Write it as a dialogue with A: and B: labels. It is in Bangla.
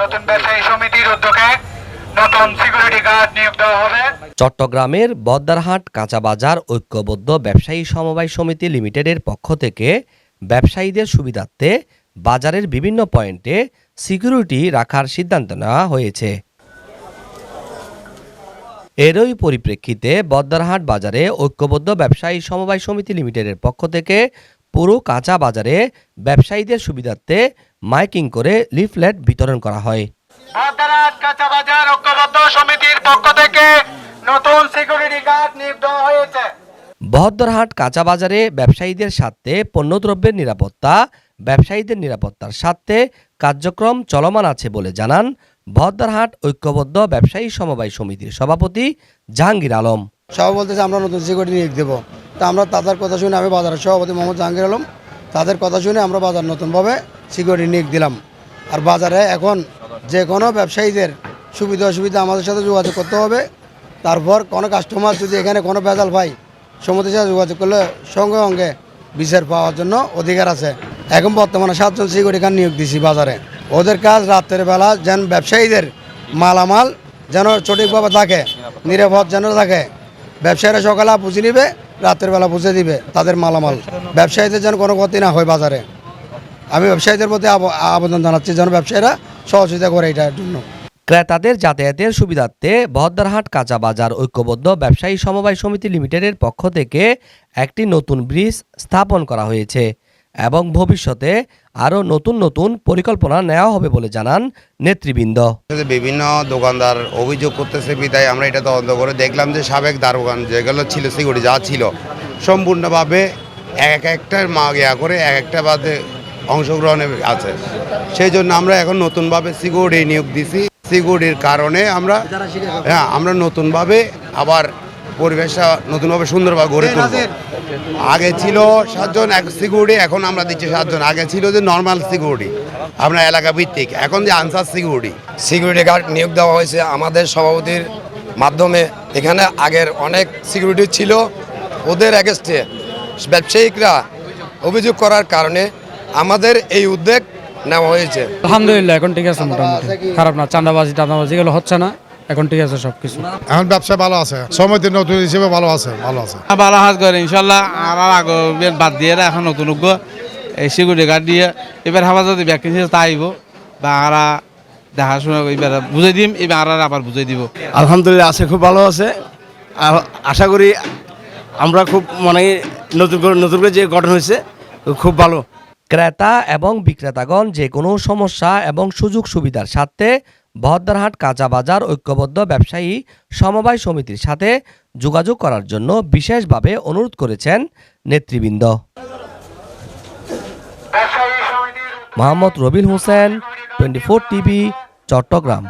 A: নতুন ব্যবসায়ী সমিতির উদ্যোগে নতুন সিকিউরিটি গার্ড নিয়োগ দেওয়া হবে।
B: চট্টগ্রামের বদ্দারহাট কাঁচা বাজার ঐক্যবদ্ধ ব্যবসায়ী সমবায় সমিতি লিমিটেডের পক্ষ থেকে ব্যবসায়ীদের সুবিধার্থে বাজারের বিভিন্ন পয়েন্টে সিকিউরিটি রাখার সিদ্ধান্ত নেওয়া হয়েছে। এরই পরিপ্রেক্ষিতে বদ্দারহাট বাজারে ঐক্যবদ্ধ ব্যবসায়ী সমবায় সমিতি লিমিটেডের পক্ষ থেকে পুরো কাঁচা বাজারে ব্যবসায়ীদের সুবিধার্থে মাইকিং করে লিফলেট বিতরণ করা হয়।
A: বর্ধরাট কাঁচা বাজার ঐক্যবদ্ধ সমিতির পক্ষ থেকে নতুন সিকিউরিটি গার্ড নিয়োগ দেওয়া হয়েছে।
B: বহদ্দরহাট কাঁচা বাজারে ব্যবসায়ীদের স্বার্থে পণ্যদ্রব্যের নিরাপত্তা ব্যবসায়ীদের নিরাপত্তার স্বার্থে কার্যক্রম চলমান আছে বলে জানান বহদ্দরহাট ঐক্যবদ্ধ ব্যবসায়ী সমবায় সমিতির সভাপতি জাহাঙ্গীর আলম।
C: সবাই বলতেছে আমরা নতুন সিকিউরিটি নিয়োগ দেবো। তা আমরা তাদের কথা শুনে আমি বাজারের সভাপতি মোহাম্মদ জাহাঙ্গীর আলম, তাদের কথা শুনে আমরা বাজার নতুনভাবে সিকিউরিটি নিয়োগ দিলাম। আর বাজারে এখন যে কোনো ব্যবসায়ীদের সুবিধা অসুবিধা আমাদের সাথে যোগাযোগ করতে হবে। তারপর কোনো কাস্টমার যদি এখানে কোনো ভেজাল পাই সমিতির সাথে যোগাযোগ করলে সঙ্গে সঙ্গে বিচার পাওয়ার জন্য অধিকার আছে। এখন বর্তমানে সাতজন সিকিউরিটি গার্ড নিয়োগ দিছি বাজারে। ওদের কাজ রাতের বেলা যেন ব্যবসায়ীদের মালামাল যেন সঠিকভাবে থাকে, নিরাপদ যেন থাকে ব্যবসায়ীরা সকালে বুঝে নিবে, রাতের বেলা বুঝে দিবে, তাদের মালামাল। ব্যবসায়ীদের যেন কোনো ক্ষতি না হয় বাজারে। আমি ব্যবসায়ীদের প্রতি আব- আবেদন জানাচ্ছি যেন ব্যবসায়ীরা সহযোগিতা করে এটার জন্য।
B: ক্রেতাদের যাতায়াতের সুবিধার্থে বহদ্দারহাট কাঁচা বাজার ঐক্যবদ্ধ ব্যবসায়ী সমবায় সমিতি লিমিটেডের পক্ষ থেকে একটি নতুন ব্রিজ স্থাপন করা হয়েছে এবং ভবিষ্যতে আরও নতুন নতুন পরিকল্পনা নেওয়া হবে বলে জানান নেতৃবৃন্দ।
D: বিভিন্ন দোকানদার অভিযোগ করতেছে বিদায়, আমরা এটা তদন্ত করে দেখলাম যে সাবেক দারোগান যেগুলো ছিল, সিকিউরিটি যা ছিল, সম্পূর্ণভাবে এক একটার মা ইয়া করে এক একটা বাদে অংশগ্রহণে আছে। সেই জন্য আমরা এখন নতুনভাবে সিকিউরিটি নিয়োগ দিছি। সিকিউরিটির কারণে আমরা হ্যাঁ আমরা নতুনভাবে আবার পরিবেশটা নতুনভাবে সুন্দরভাবে গড়ে তুলব। আগে ছিল সাতজন এক সিকিউরিটি এখন আমরা দিচ্ছি সাতজন। আগে ছিল যে নর্মাল সিকিউরিটি আমরা এলাকা ভিত্তিক। এখন যে আনসার সিকিউরিটি
E: সিকিউরিটি গার্ড নিয়োগ দেওয়া হয়েছে আমাদের সভাপতির মাধ্যমে। এখানে আগের অনেক সিকিউরিটি ছিল ওদের অ্যাগেস্টে ব্যবসায়িকরা অভিযোগ করার কারণে আমাদের এই উদ্যোগ নেওয়া হয়েছে।
F: আলহামদুলিল্লাহ এখন ঠিক আছে মোটামুটি। খারাপ না চাঁদাবাজি টান্দাবাজি এগুলো হচ্ছে না। এখন ঠিক আছে সব কিছু
G: এখন ব্যবসা ভালো আছে সমিতির নতুন হিসেবে ভালো আছে ভালো আছে।
H: ভালো হাজ করে ইনশাল্লাহ। আর আর আগে বাদ দিয়ে এখন নতুন উগ্র। এই সিকিউরিটি গার্ড দিয়ে এবার হাবা যদি ব্যক্তি হিসেবে তাইব বা আরা দেখাশোনা এবার বুঝাই দিম এবার আর আবার বুঝাই দিব।
I: আলহামদুলিল্লাহ আছে খুব ভালো আছে। আর আশা করি আমরা খুব মানে নতুন করে নতুন করে যে গঠন হয়েছে খুব ভালো।
B: ক্রেতা এবং বিক্রেতাগণ যে কোনো সমস্যা এবং সুযোগ সুবিধার স্বার্থে বহদ্দারহাট কাঁচা বাজার ঐক্যবদ্ধ ব্যবসায়ী সমবায় সমিতির সাথে যোগাযোগ করার জন্য বিশেষভাবে অনুরোধ করেছেন নেতৃবৃন্দ। Mohammad Robil Hossain twenty four TV Chattogram.